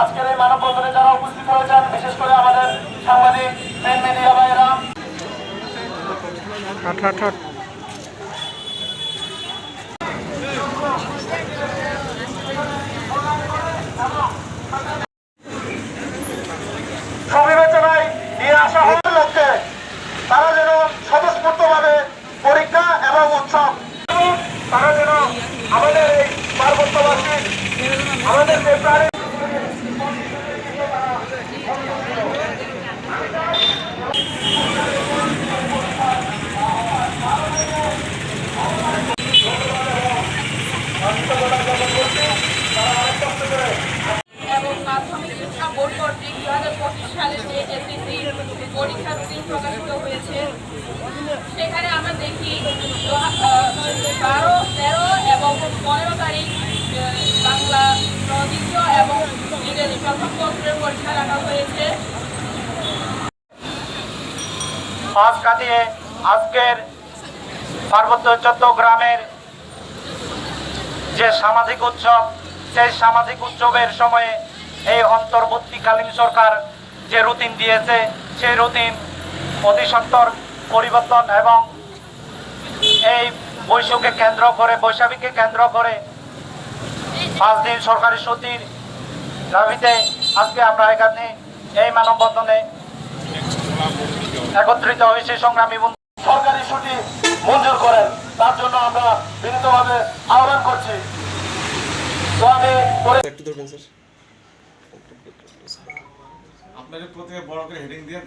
আজকের এই মানববন্ধনে যারা উপস্থিত হয়েছেন বিশেষ করে আমাদের সাংবাদিক প্রিন্ট মিডিয়া ভাইয়েরা। হাট হাট হাট সুবিবেচনায় নিয়ে আসা হওয়ার লক্ষ্যে তারা যেন স্বতঃস্ফূর্তভাবে পরীক্ষা এবং উৎসব। তারা যেন আমাদের এই পার্বত্যবাসী আমাদের যে প্রাণী পরীক্ষার রুটিন প্রকাশিত হয়েছে। সেখানে আমরা দেখি বারো, তেরো এবং পনেরো তারিখ বাংলা দ্বিতীয় এবং ইংরেজি প্রথম পত্রের পরীক্ষা রাখা হয়েছে। পাঁচ কাটিয়ে আজকের পার্বত্য চট্টগ্রামের যে সামাজিক উৎসব, সেই সামাজিক উৎসবের সময়ে এই অন্তর্বর্তীকালীন সরকার যে রুটিন দিয়েছে সেই রুটিন অতি সত্বর পরিবর্তন এবং এই বৈশাখকে কেন্দ্র করে বৈশাখীকে কেন্দ্র করে পাঁচ দিন সরকারি ছুটির দাবিতে আজকে আমরা এখানে এই মানববন্ধনে একত্রিত হয়েছে। সংগ্রামী সরকারি ছুটি মঞ্জুর করেন। তার জন্য আমরা বিনীতভাবে আহ্বান করছি। তো আমি পরে- একটু ধরবেন স্যার আপনাদের প্রতি বড় করে হেডিং দিয়ে